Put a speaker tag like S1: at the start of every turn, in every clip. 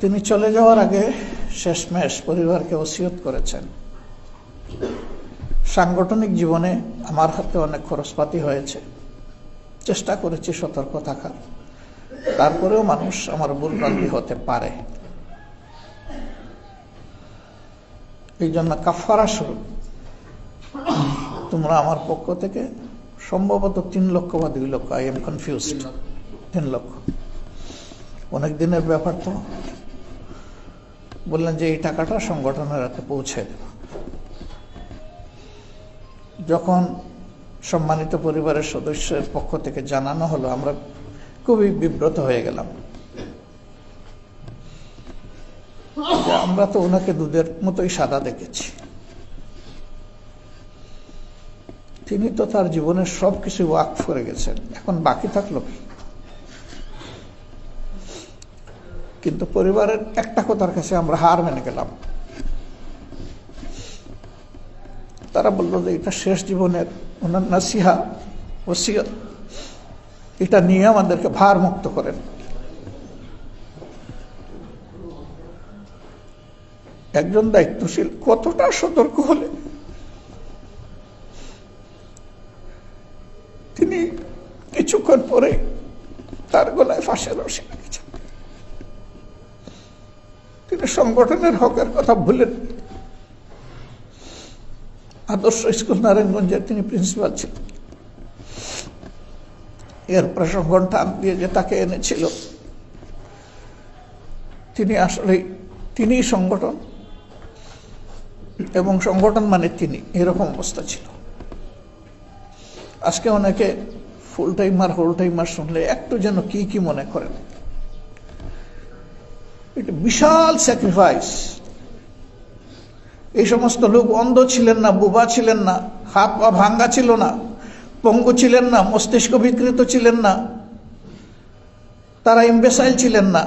S1: তিনি চলে যাওয়ার আগে শেষমেশ পরিবারকে ওসিয়ত করেছেন। সাংগঠনিক জীবনে আমার হাতে অনেক খরচপাতি হয়েছে। চেষ্টা করেছি সতর্ক থাকার। তারপরেও মানুষ আমার ভুলভ্রান্তি হতে পারে। এই জন্য কাফারা শুরু। তোমরা আমার পক্ষ থেকে সম্ভবত তিন লক্ষ বা দুই লক্ষ আই এম কনফিউজড তিন লক্ষ। অনেক দিনের ব্যাপার তো। বললেন যে, এই টাকাটা সংগঠনের হাতে পৌঁছে দেব। যখন সম্মানিত পরিবারের সদস্যের পক্ষ থেকে জানানো হলো, আমরা খুবই বিব্রত হয়ে গেলাম। আমরা তো ওনাকে দুধের মতোই সাদা দেখেছি। তিনি তো তার জীবনের সব কিছু ওয়াক করে গেছেন। এখন বাকি থাকল কি? কিন্তু পরিবারের একটা কথার কাছে আমরা হার মেনে গেলাম। তারা বলল যে এটা শেষ জীবনের ওনার নাসিহা, ওসিয়ত। এটা নিয়ে আমাদেরকে ভার মুক্ত করেন। একজন দায়িত্বশীল কতটা সতর্ক হলে তিনি কিছুক্ষণ পরে তার গলায় ফাঁসের রসি লাগিয়েছেন তিনি সংগঠনের হকের কথা ভুলেন। আদর্শ স্কুল নারায়ণগঞ্জের তিনি প্রিন্সিপাল ছিলেন। এরপরে সংগঠন টান দিয়ে যে তাকে এনেছিল, তিনি আসলে তিনি সংগঠন, এবং সংগঠন মানে তিনি, এরকম অবস্থা ছিল। আজকে অনেকে ফুল টাইমার হোল টাইমার শুনলে একটু যেন কি কি মনে করেন। এটা বিশাল স্যাক্রিফাইস এই সমস্ত লোক অন্ধ ছিলেন না, বোবা ছিলেন না, হাত পা ভাঙ্গা ছিল না, পঙ্গু ছিলেন না, মস্তিষ্ক বিকৃত ছিলেন না, তারা ইম্বেসাইল ছিলেন না।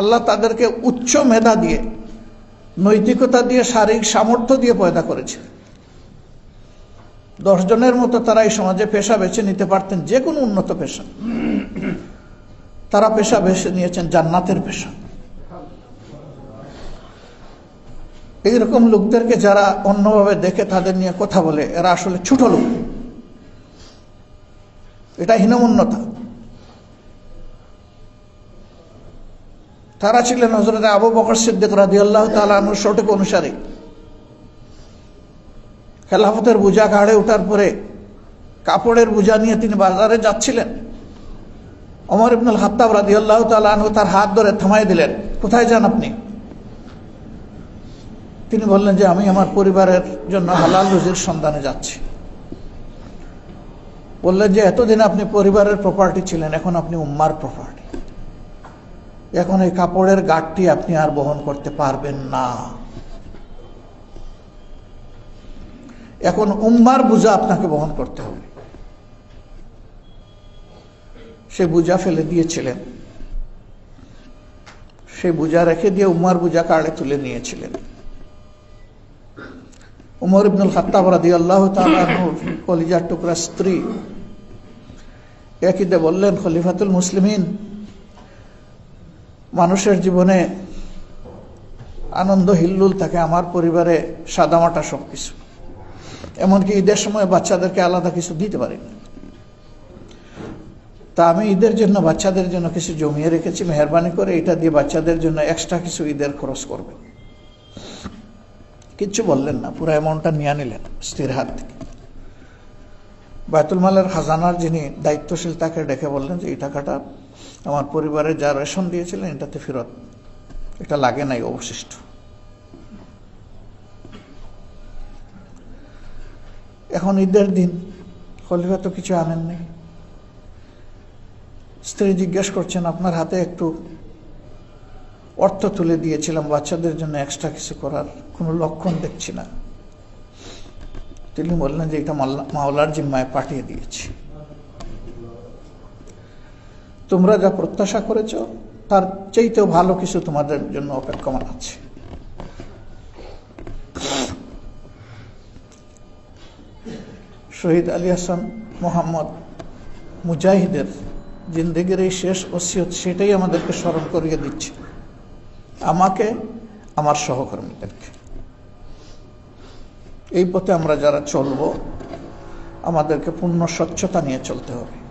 S1: আল্লাহ তাদেরকে উচ্চ মেধা দিয়ে, নৈতিকতা দিয়ে, শারীরিক সামর্থ্য দিয়ে পয়দা করেছে। দশজনের মতো তারা এই সমাজে পেশা বেছে নিতে পারতেন, যে কোনো উন্নত পেশা। তারা পেশা বেছে নিয়েছেন জান্নাতের পেশা। এইরকম লোকদেরকে যারা অন্যভাবে দেখে তাদের নিয়ে কথা বলে, এরা আসলে ছোট লোক। এটা হীনমন্যতা। তারা ছিলেন হজরত আবু বকর সিদ্দিক রাজি আল্লাহ তালুর সঠিক অনুসারে। খেলাফতের বোঝা ঘাড়ে ওঠার পরে কাপড়ের বোঝা নিয়ে তিনি বাজারে যাচ্ছিলেন। অমর ইবনুল হাত্তাব রাজি আল্লাহ তালু তার হাত ধরে থামাই দিলেন, কোথায় যান আপনি? তিনি বললেন যে আমি আমার পরিবারের জন্য হালাল রুজির সন্ধানে যাচ্ছি। বললেন যে এতদিন আপনি পরিবারের প্রপার্টি ছিলেন, এখন আপনি উম্মার প্রপার্টি এখন এই কাপড়ের গাঠটি আপনি আর বহন করতে পারবেন না। এখন উম্মার বোঝা আপনাকে বহন করতে হবে। সে বোঝা ফেলে দিয়েছিলেন। সে বোঝা রেখে দিয়ে উম্মার বোঝা কাড়ে তুলে নিয়েছিলেন। উমর ইবনুল খাত্তাব রাদি আল্লাহ কলিজার টুকরা স্ত্রী। একইতে বললেন, খলিফাতুল মুসলিমিন, মানুষের জীবনে আনন্দ হিল্লুল থাকে, আমার পরিবারে সাদামাটা সব কিছু এমনকি ঈদের সময় বাচ্চাদেরকে আলাদা কিছু দিতে পারি তা আমি ঈদের জন্য বাচ্চাদের জন্য কিছু জমিয়ে রেখেছি, মেহরবানি করে, এটা দিয়ে বাচ্চাদের জন্য এক্সট্রা কিছু ঈদের খরচ করবেন কিচ্ছু বললেন না, পুরো অ্যামাউন্টটা নিয়ে নিলেন স্ত্রীর হাত থেকে। বায়তুল মালের খাজানার যিনি দায়িত্বশীল, তাকে ডেকে বললেন যে, এই টাকাটা আমার পরিবারে যা রেশন দিয়েছিলেন, এটাতে ফেরত। এটা লাগে নাই, অবশিষ্ট। এখন ঈদের দিন, খলিফা তো কিছু আনেন নেই স্ত্রী জিজ্ঞেস করছেন, আপনার হাতে একটু অর্থ তুলে দিয়েছিলাম বাচ্চাদের জন্য এক্সট্রা কিছু করার। কোনো লক্ষণ দেখছি না। তিনি বললেন যে এটা মাওলার জিম্মায় পাঠিয়ে দিয়েছি। তোমরা যা প্রত্যাশা করেছ, তার চাইতেও ভালো কিছু তোমাদের জন্য অপেক্ষমান আছে। শহীদ আলী হাসান মোহাম্মদ মুজাহিদের জিন্দগির এই শেষ ওসিয়ত, সেটাই আমাদেরকে স্মরণ করিয়ে দিচ্ছে। আমাকে আমার সহকর্মীদেরকে। এই পথে আমরা যারা চলব আমাদেরকে পূর্ণ স্বচ্ছতা নিয়ে চলতে হবে।